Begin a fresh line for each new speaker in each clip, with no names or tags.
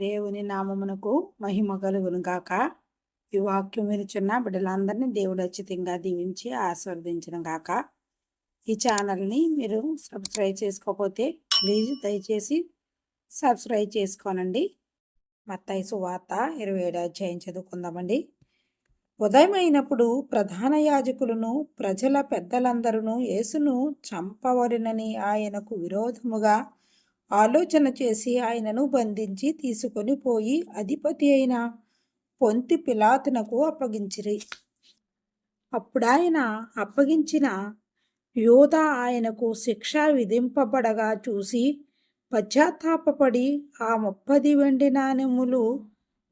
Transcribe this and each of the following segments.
దేవుని నామమునకు మహిమ కలుగును గాక. ఈ వాక్యం వినుచున్న బిడ్డలందరినీ దేవుడు అచ్చితంగా దీవించి ఆస్వాదించిన గాక. ఈ ఛానల్ని మీరు సబ్స్క్రైబ్ చేసుకోకపోతే ప్లీజ్ దయచేసి సబ్స్క్రైబ్ చేసుకోనండి. మత్తయి సువార్త ఇరవై ఏడు అధ్యాయం చదువుకుందామండి. ఉదయం అయినప్పుడు ప్రధాన యాజకులను ప్రజల పెద్దలందరూ యేసును చంపవరినని ఆయనకు విరోధముగా ఆలోచన చేసి ఆయనను బంధించి తీసుకొని పోయి అధిపతి అయిన పొంతి పిలాతునకు అప్పగించిరి. అప్పుడాయన అప్పగించిన యోధ ఆయనకు శిక్ష విధింపబడగా చూసి పశ్చాత్తాపపడి ఆ ముప్పది వెండి నాణెములు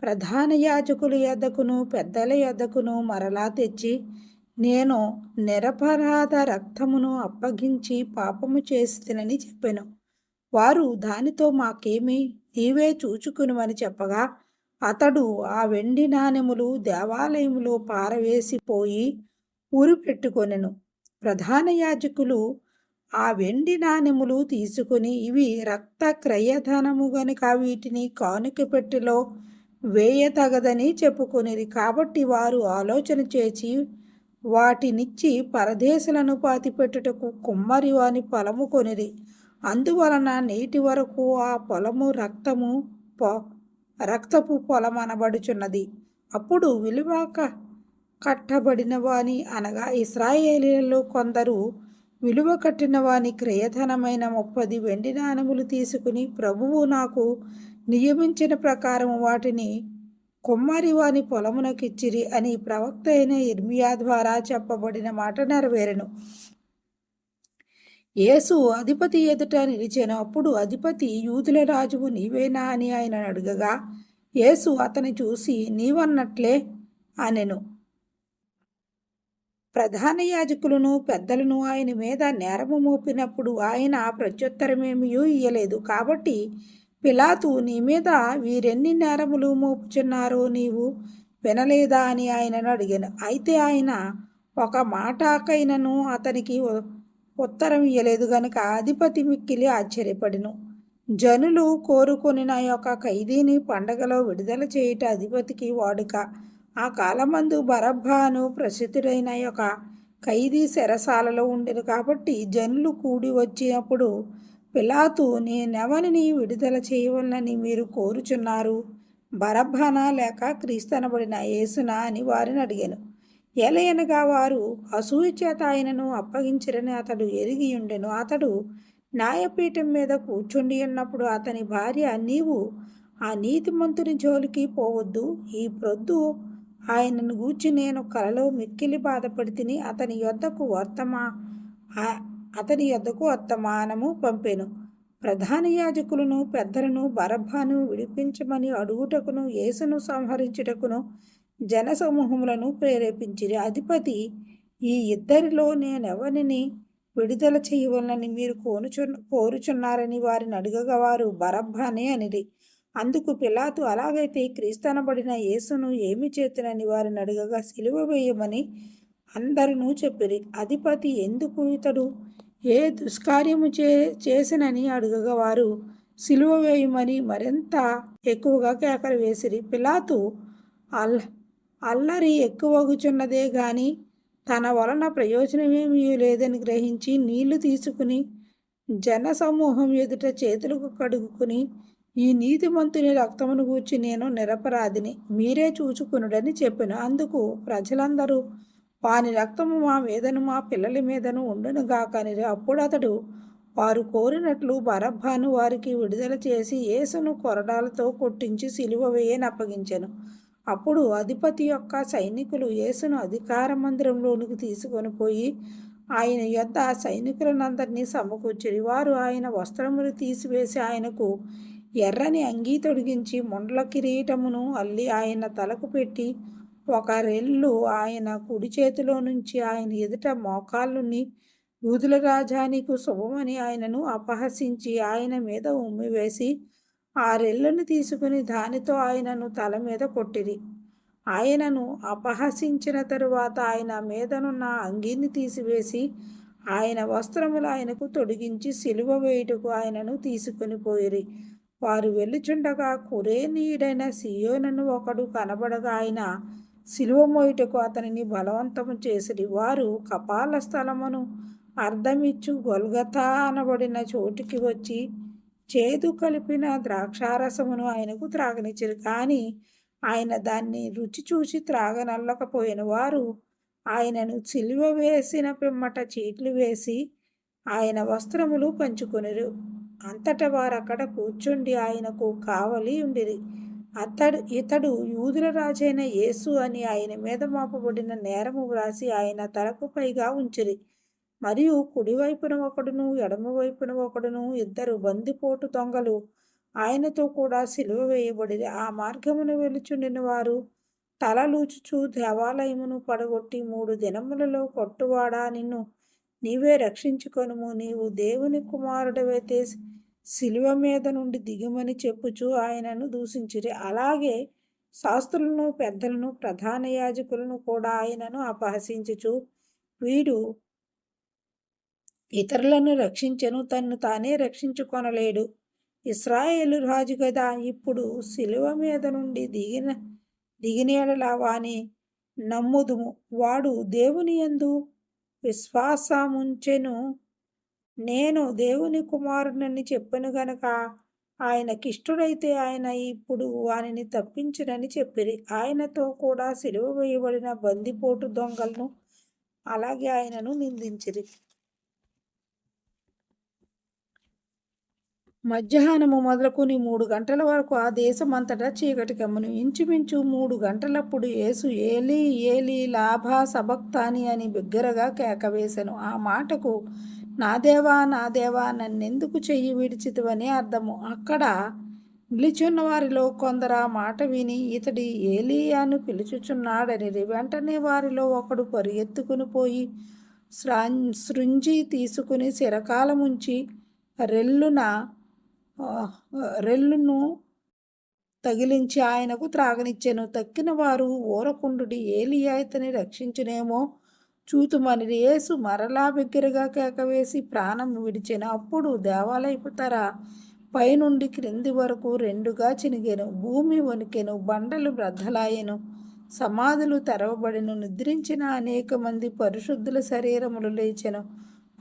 ప్రధాన యాజకుల యొద్దకును పెద్దల యొద్దకును మరలా తెచ్చి నేను నిరపరాధ రక్తమును అప్పగించి పాపము చేసినని చెప్పాను. వారు దానితో మాకేమి నీవే చూచుకునుమని చెప్పగా అతడు ఆ వెండి నాణెములు దేవాలయములో పారవేసిపోయి ఊరు పెట్టుకొనెను. ప్రధాన యాజకులు ఆ వెండి నాణెములు తీసుకుని ఇవి రక్త క్రయధనము గనుక వీటిని కానుక పెట్టెలో వేయతగదని చెప్పుకునేది కాబట్టి వారు ఆలోచన చేసి వాటినిచ్చి పరదేశులను పాతిపెట్టుటకు కుమ్మరి వాని పొలము కొనిది అందువలన నేటి వరకు ఆ పొలము రక్తము పొ రక్తపు పొలమనబడుచున్నది అప్పుడు విలువాక కట్టబడిన వాని అనగా ఇస్రాయేలీలలో కొందరు విలువ కట్టిన వాని క్రయధనమైన ముప్పది వెండి నాణములు తీసుకుని ప్రభువు నాకు నియమించిన ప్రకారం వాటిని కుమ్మరి వాని పొలమునకిచ్చిరి అని ప్రవక్త అయిన ఇర్మియా ద్వారా చెప్పబడిన మాట నెరవేరెను. యేసు అధిపతి ఎదుట నిలిచాను. అప్పుడు అధిపతి యూదుల రాజువు నీవేనా అని ఆయన అడగగా యేసు అతని చూసి నీవన్నట్లే అనెను. ప్రధాన యాజకులను పెద్దలను ఆయన మీద నేరము మోపినప్పుడు ఆయన ప్రత్యుత్తరమేమియూ ఇయ్యలేదు. కాబట్టి పిలాతు నీ మీద వీరెన్ని నేరములు మోపుచున్నారో నీవు వినలేదా అని ఆయనను అడిగాను. అయితే ఆయన ఒక మాటకైనను అతనికి ఉత్తరం ఇయ్యలేదు గనుక అధిపతి మిక్కిలి ఆశ్చర్యపడిను. జనులు కోరుకొని నా యొక్క ఖైదీని పండగలో విడుదల చేయుట అధిపతికి వాడుక. ఆ కాలమందు బరబ్బాను ప్రసిద్ధుడైన యొక్క ఖైదీ శరసాలలో ఉండేది కాబట్టి జనులు కూడి వచ్చినప్పుడు పిలాతు నేనెవరిని విడుదల చేయవలనని మీరు కోరుచున్నారు. బరబ్బానా లేక క్రీస్తనబడిన యేసునా? అని వారిని అడిగాను. ఎలయనగా వారు అసూయ చేత ఆయనను అప్పగించరని అతడు ఎరిగి ఉండెను. అతడు న్యాయపీఠం మీద కూర్చుండి ఉన్నప్పుడు అతని భార్య నీవు ఆ నీతిమంతుని జోలికి పోవద్దు. ఈ ప్రొద్దు ఆయనను గూర్చి నేను కలలో మిక్కిలి బాధపడితిని అతని యొద్దకు వర్తమా? అతని యొద్దకు వర్తమానము పంపెను. ప్రధాన యాజకులను పెద్దలను బరబ్బాను విడిపించమని అడుగుటకును యేసును సంహరించుటకును జనసమూహములను ప్రేరేపించిరి. అధిపతి ఈ ఇద్దరిలో నేనెవరిని విడుదల చేయవలనని మీరు కోనుచు కోరుచున్నారని వారిని అడగగా వారు బరబ్బానే అనిది అందుకు పిలాతు అలాగైతే క్రీస్తనబడిన యేసును ఏమి చేతునని వారిని అడగగా సిలువ వేయమని అందరూ చెప్పిరి. అధిపతి ఎందుకు ఇతడు ఏ దుష్కార్యము చే చేసినని అడగగా వారు సిలువ వేయమని మరింత ఎక్కువగా కేకలు వేసిరి. పిలాతు అల్ అల్లరి ఎక్కువగుచున్నదే గాని తన వలన ప్రయోజనమేమీ లేదని గ్రహించి నీళ్ళు తీసుకుని జనసమూహం ఎదుట చేతులకు కడుగుకుని ఈ నీతిమంతుని రక్తమును గూర్చి నేను నిరపరాధిని. మీరే చూచుకునుడని చెప్పాను. అందుకు ప్రజలందరూ వాని రక్తము మా మీదను మా పిల్లల మీదను ఉండునుగాకని అప్పుడు అతడు వారు కోరినట్లు బరబ్బాను వారికి విడుదల చేసి యేసును కొరడాలతో కొట్టించి సిలువ వేయని అప్పగించాను అప్పుడు అధిపతి యొక్క సైనికులు యేసును అధికార మందిరంలోనికి తీసుకొని పోయి ఆయన యొద్ద సైనికులనందరినీ సమకూర్చిరి. వారు ఆయన వస్త్రములు తీసివేసి ఆయనకు ఎర్రని అంగీ తొడిగించి ముండ్ల కిరీటమును అల్లి ఆయన తలకు పెట్టి ఒక రెల్లు ఆయన కుడి చేతిలో నుంచి ఆయన ఎదుట మోకాళ్ళుని యూదుల రాజానికి శుభమని ఆయనను అపహసించి ఆయన మీద ఉమ్మివేసి ఆ రెల్లును తీసుకుని దానితో ఆయనను తల మీద కొట్టిరి. ఆయనను అపహసించిన తరువాత ఆయన మీదనున్న అంగీని తీసివేసి ఆయన వస్త్రములు ఆయనకు తొడిగించి సిలువ వేయుటకు ఆయనను తీసుకొని పోయిరి. వారు వెళ్ళుచుండగా కురేనీయుడైన సియోనను ఒకడు కనబడగా ఆయన సిలువ మోయుటకు అతనిని బలవంతము చేసిరి. వారు కపాల స్థలమును అర్ధమిచ్చు గొల్గతా అనబడిన చోటికి వచ్చి చేదు కలిపిన ద్రాక్షారసమును ఆయనకు త్రాగనిచ్చారు. కానీ ఆయన దాన్ని రుచి చూసి త్రాగనల్లకపోయిన వారు ఆయనను సిలువ వేసిన పిమ్మట చీట్లు వేసి ఆయన వస్త్రములు పంచుకొనిరు. అంతట వారు అక్కడ కూర్చుండి ఆయనకు కావలి ఉండిరి. అతడు ఇతడు యూదుల రాజైన యేసు అని ఆయన మీద మోపబడిన నేరము వ్రాసి ఆయన తలకు పైగా ఉంచిరి. మరియు కుడివైపున ఒకడును ఎడమవైపున ఒకడును ఇద్దరు బందిపోటు దొంగలు. ఆయనతో కూడా సిలువ వేయబడి ఆ మార్గమును వెలుచుండిన వారు తలలూచుచు దేవాలయమును పడగొట్టి మూడు దినములలో కొట్టువాడా నిన్ను. నీవే రక్షించుకొనుము. నీవు దేవుని కుమారుడవైతే శిలువ మీద నుండి దిగమని చెప్పుచు ఆయనను దూషించిరి. అలాగే శాస్త్రులను పెద్దలను ప్రధాన యాజకులను కూడా ఆయనను అపహసించుచు. వీడు ఇతరులను రక్షించను తన్ను తానే రక్షించుకొనలేడు. ఇస్రాయేలు రాజు కదా ఇప్పుడు శిలువ మీద నుండి దిగిన దిగినేడలా వాని నమ్ముదుము. వాడు దేవుని యందు విశ్వాసముంచెను. నేను దేవుని కుమారునని చెప్పను గనక ఆయనకిష్టుడైతే ఆయన ఇప్పుడు వానిని తప్పించునని చెప్పిరి. ఆయనతో కూడా సిలువ వేయబడిన బందిపోటు దొంగలను అలాగే ఆయనను నిందించిరి. మధ్యాహ్నము మొదలుకొని మూడు గంటల వరకు ఆ దేశమంతటా చీకటి కమ్మును. ఇంచుమించు మూడు గంటలప్పుడు యేసు ఏలి ఏలి లాభా సబక్తాని అని బిగ్గరగా కేకవేశాను ఆ మాటకు నా దేవా నా దేవా నన్నెందుకు చెయ్యి విడిచితివని అర్థము. అక్కడ నిలిచున్న వారిలో కొందరు ఆ మాట విని ఇతడి ఏలి అని పిలుచుచున్నాడని వెంటనే వారిలో ఒకడు పరిగెత్తుకుని పోయి స్రా సృంజి తీసుకుని శిరకాలముంచి రెల్లున రెల్లును తగిలించి ఆయనకు త్రాగనిచ్చెను. తక్కిన వారు ఊరకుండుడి ఏలియా ఇతని రక్షించునేమో. చూతుమని యేసు మరలా బిగ్గరగా కేకవేసి ప్రాణం విడిచెను. అప్పుడు దేవాలయపు తర పైనుండి క్రింది వరకు రెండుగా చినిగెను. భూమి వణికెను బండలు బ్రద్దలాయెను. సమాధులు తెరవబడిను. నిద్రించిన అనేక మంది పరిశుద్ధుల శరీరములు లేచెను.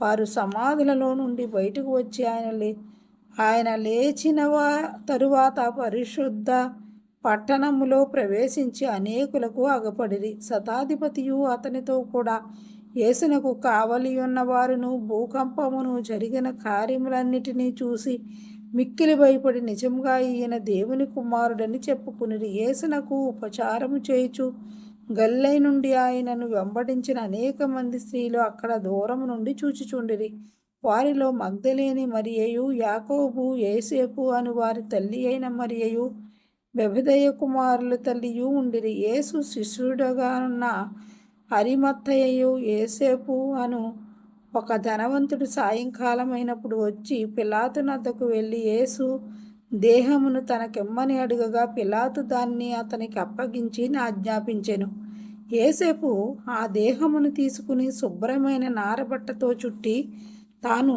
వారు సమాధులలో నుండి బయటకు వచ్చి ఆయన లే ఆయన లేచిన తరువాత పరిశుద్ధ పట్టణములో ప్రవేశించి అనేకులకు అగపడిరి. శతాధిపతియు అతనితో కూడా యేసునకు కావలి ఉన్నవారును భూకంపమును జరిగిన కార్యములన్నిటినీ చూసి మిక్కిలి భయపడి నిజంగా ఈయన దేవుని కుమారుడని చెప్పుకుని యేసునకు ఉపచారము చేయుచు గల్లై నుండి ఆయనను వెంబడించిన అనేక మంది స్త్రీలు అక్కడ దూరం నుండి చూచిచుండిరి. వారిలో మగ్ధలేని మరియయు యాకోబు ఏసేపు అను వారి తల్లి అయిన మరియయు బెబదయ కుమారుల తల్లియు ఉండిరి. యేసు శిష్యుడుగా ఉన్న హరిమత్తయ్యయు ఏసేపు అను ఒక ధనవంతుడు సాయంకాలమైనప్పుడు వచ్చి పిలాతు నద్దకు వెళ్ళి యేసు దేహమును తనకెమ్మని అడుగగా పిలాతు దాన్ని అతనికి అప్పగించి ఆజ్ఞాపించెను. ఏసేపు ఆ దేహమును తీసుకుని శుభ్రమైన నారబట్టతో చుట్టి తాను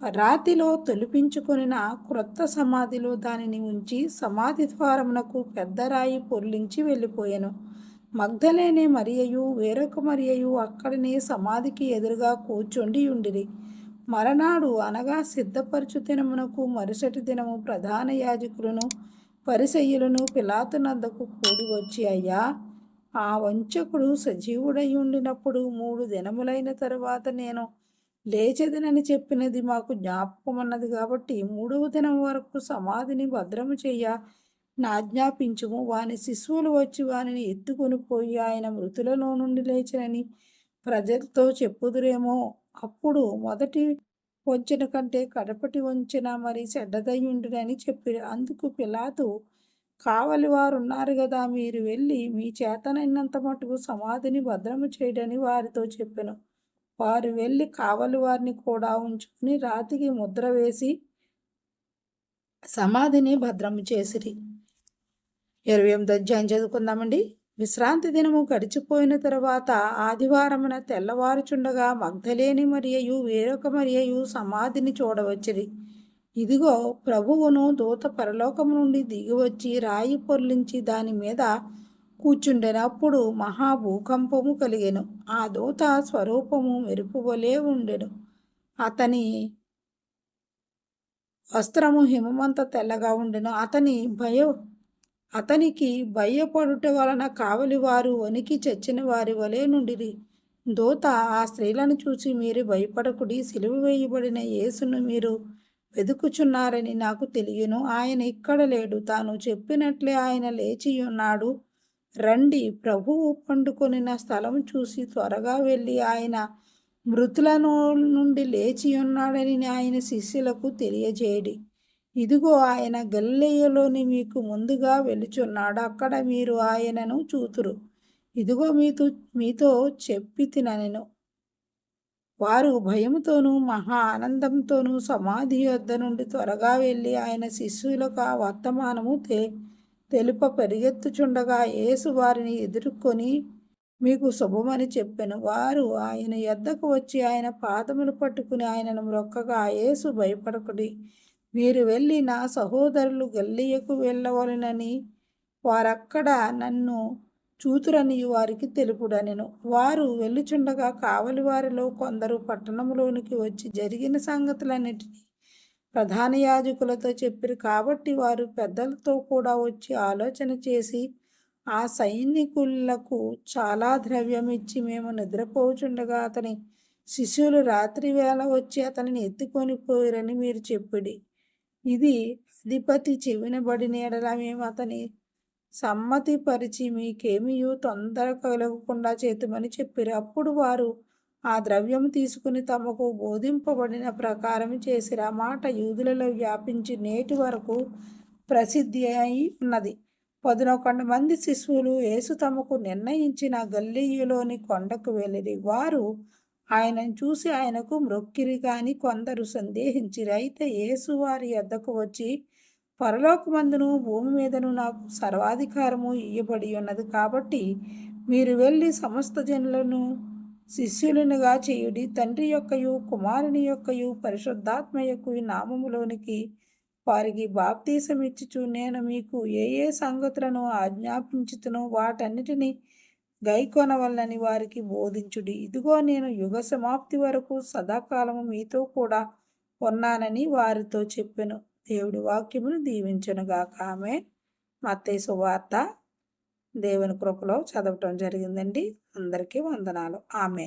రాతిలో తొలిపించుకొనిన క్రొత్త సమాధిలో దానిని ఉంచి సమాధి ద్వారమునకు పెద్దరాయి పొర్లించి వెళ్ళిపోయాను. మగ్ధలేనే మరియయు వేరొక మరియయు అక్కడనే సమాధికి ఎదురుగా కూర్చుండి ఉండిరి. మరనాడు అనగా సిద్ధపరచు దినమునకు మరుసటి దినము ప్రధాన యాజకులను పరిసయ్యులను పిలాతునందకు కూడి వచ్చి అయ్యా ఆ వంచకుడు సజీవుడై ఉండినప్పుడు మూడు దినములైన తరువాత నేను లేచదనని చెప్పినది మాకు జ్ఞాపకం అన్నది కాబట్టి మూడవ దినం వరకు సమాధిని భద్రము చేయ నాజ్ఞాపించుము. వాని శిశువులు వచ్చి వానిని ఎత్తుకొని పోయి ఆయన మృతులలో నుండి లేచనని ప్రజలతో చెప్పుదురేమో. అప్పుడు మొదటి వంచన కంటే కడపటి వంచన మరి చెడ్డదయ్యుండునని చెప్పి అందుకు పిలాతు కావలి వారు ఉన్నారు కదా మీరు వెళ్ళి మీ చేతనైనంత మటుకు సమాధిని భద్రము చేయడని వారితో చెప్పాను. వారు వెళ్ళి కావలి వారిని కూడా ఉంచుకుని రాతికి ముద్ర వేసి సమాధిని భద్రము చేసిరి. ఇరవై ఎనిమిది అధ్యాయం చదువుకుందామండి. విశ్రాంతి దినము గడిచిపోయిన తర్వాత ఆదివారమున తెల్లవారుచుండగా మగ్ధలేని మరియయు వేరొక మరియయు సమాధిని చూడవచ్చిరి. ఇదిగో ప్రభువును దూత పరలోకము నుండి దిగివచ్చి రాయి పొర్లించి దాని మీద కూర్చుండెనప్పుడు మహాభూకంపము కలిగెను. ఆ దూత స్వరూపము మెరుపువలే ఉండెను. అతని వస్త్రము హిమమంత తెల్లగా ఉండెను. అతని భయ అతనికి భయపడుట వలన కావలివారు వణికి చచ్చిన వారి వలె నుండిరి. దూత ఆ స్త్రీలను చూసి మీరు భయపడకుడి. సిలువ వేయబడిన యేసును మీరు వెతుకుచున్నారని నాకు తెలియను. ఆయన ఇక్కడ లేడు. తాను చెప్పినట్లే ఆయన లేచి ఉన్నాడు రండి. ప్రభువు పండుకొనిన స్థలం చూసి త్వరగా వెళ్ళి ఆయన మృతులను నుండి లేచి ఉన్నాడని ఆయన శిష్యులకు తెలియజేయడి. ఇదిగో ఆయన గల్లేయలోని మీకు ముందుగా వెలుచున్నాడు. అక్కడ మీరు ఆయనను చూతురు. ఇదిగో మీతో మీతో చెప్పి తినను వారు భయముతోనూ మహా ఆనందంతోనూ సమాధి వద్ద నుండి త్వరగా వెళ్ళి ఆయన శిష్యులకు ఆ వర్తమానము తే తెలుప పరిగెత్తుచుండగా యేసు వారిని ఎదుర్కొని మీకు శుభమని చెప్పాను. వారు ఆయన ఎద్దకు వచ్చి ఆయన పాదములు పట్టుకుని ఆయనను మ్రొక్కగా యేసు భయపడకుడి. మీరు వెళ్ళి నా సహోదరులు గల్లియకు వెళ్ళవలనని వారక్కడ నన్ను చూతురని వారికి తెలుపుడనెను. వారు వెళ్ళుచుండగా కావలి వారిలో కొందరు పట్టణంలోనికి వచ్చి జరిగిన సంగతులన్నిటినీ ప్రధాన యాజకులతో చెప్పారు కాబట్టి వారు పెద్దలతో కూడా వచ్చి ఆలోచన చేసి ఆ సైనికులకు చాలా ద్రవ్యం ఇచ్చి మేము నిద్రపోచుండగా అతని శిష్యులు రాత్రి వేళ వచ్చి అతనిని ఎత్తుకొని పోయిరని మీరు చెప్పుడి. ఇది అధిపతి చెవినబడిన ఎడలా మేము అతని సమ్మతి పరిచి మీకేమీ తొందర కలగకుండా చేతుమని చెప్పారు. అప్పుడు వారు ఆ ద్రవ్యం తీసుకుని తమకు బోధింపబడిన ప్రకారం చేసిరా. మాట యూదులలో వ్యాపించి నేటి వరకు ప్రసిద్ధి అయి ఉన్నది. పదునొకండు మంది శిశువులు యేసు తమకు నిర్ణయించిన గల్లీయులోని కొండకు వెళ్ళిరి. వారు ఆయనను చూసి ఆయనకు మృక్కిరి కాని కొందరు సందేహించిరి. అయితే యేసు వారి వద్దకు వచ్చి పరలోకమందును భూమి మీదను నాకు సర్వాధికారము ఇయ్యబడి ఉన్నది. కాబట్టి మీరు వెళ్ళి సమస్త జనులను శిష్యులనుగా చేయుడి తండ్రి యొక్కయు కుమారుని యొక్కయు పరిశుద్ధాత్మ యొక్క నామములోనికి వారికి బాప్తీసమిచ్చుచు నేను మీకు ఏ ఏ సంగతులను ఆజ్ఞాపించుతునో వాటన్నిటినీ గైకొనవల్లని వారికి బోధించుడి. ఇదిగో నేను యుగ సమాప్తి వరకు సదాకాలము మీతో కూడా ఉన్నానని వారితో చెప్పెను. దేవుడి వాక్యమును దీవించనుగాక. ఆమె మత్తయ్య సువార్త దేవుని కృపలో చదవటం జరిగిందండి. అందరికీ వందనాలు. ఆమె